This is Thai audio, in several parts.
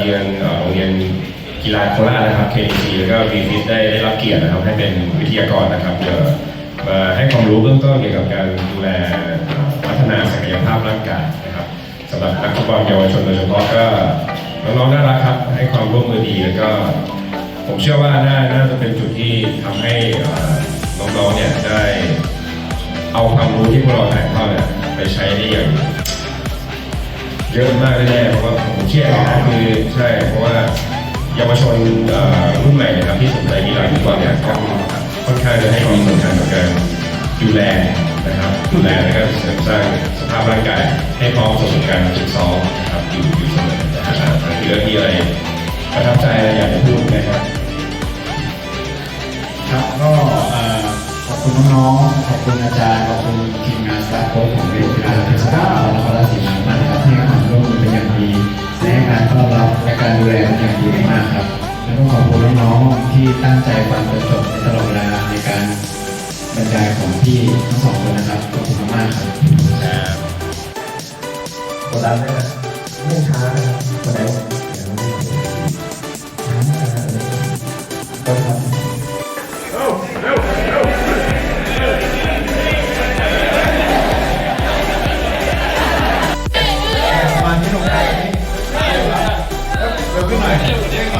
เยือนออโรงเรียนกีฬาโคราชนะครับ KC แล้วก็วีฟิตได้ได้รับเกียรตินะครับให้เป็นวิทยากรนะครับเดมาให้ความรู้เบื้องต้นเกี่ยวกับการดูแลพัฒนาศักยภาพร่างกายนะครับสำหรับนักฟุตบอลเยาวชนโดยเฉพาะก็น้องๆน่ารักครับ ให้ความร่วมมือดีแล้วก็ ผมเชื่อว่าน่าน่าจะเป็นจุดที่ทำให้เอ่อน้องๆเนี่ยได้เอาความรู้ที่พวกเราถ่ายทอดเนี่ยไปใช้ได้อย่าง เยอะมากแน่ๆเพราะว่าผมเชื่อนะคือใช่เพราะว่าเยาวชนรุ่นใหม่นะครับที่สนใจกีฬาฟุตบอลเนี่ยก็ค่อนข้างจะให้ความสำคัญกับการดูแลนะครับดูแลแล้วก็เสริมสร้างสภาพร่างกาย ให้พร้อมสำหรับการฝึกซ้อมนะครับอยู่อยู่เสมอนะครับมีเรื่องมีอะไรประทับใจอะไรอยากจะพูดไหมครับครับก็ขอบคุณน้องๆขอบคุณอาจารย์ขอบคุณทีมงานสตาฟโค้ชของเรียนกีฬา ตั้งใจฟังจนจบในตลอดเวลาในการบรรยายของพี่ทั้งสองคนนะครับขอบคุณมากๆครับกดดันไหมนะไม่ช้านะครับวันไหนเดี๋ยวไม่ช้านะครับก็ทำมาที่ตรงไหนเร็วขึ้นหน่อย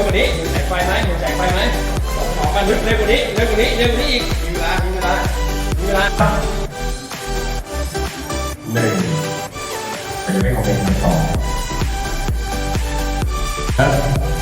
วกว่านี้เร็วกว่านี้แสงไฟไหมเห็นแสงไฟไหมออกมาเร็วกว่านี้เร็วกว่านี้เร็วกว่านี้อีกมีเวลามีเวลามีเวลาหนึ่งมันจะไม่ของเมนต์สองครับ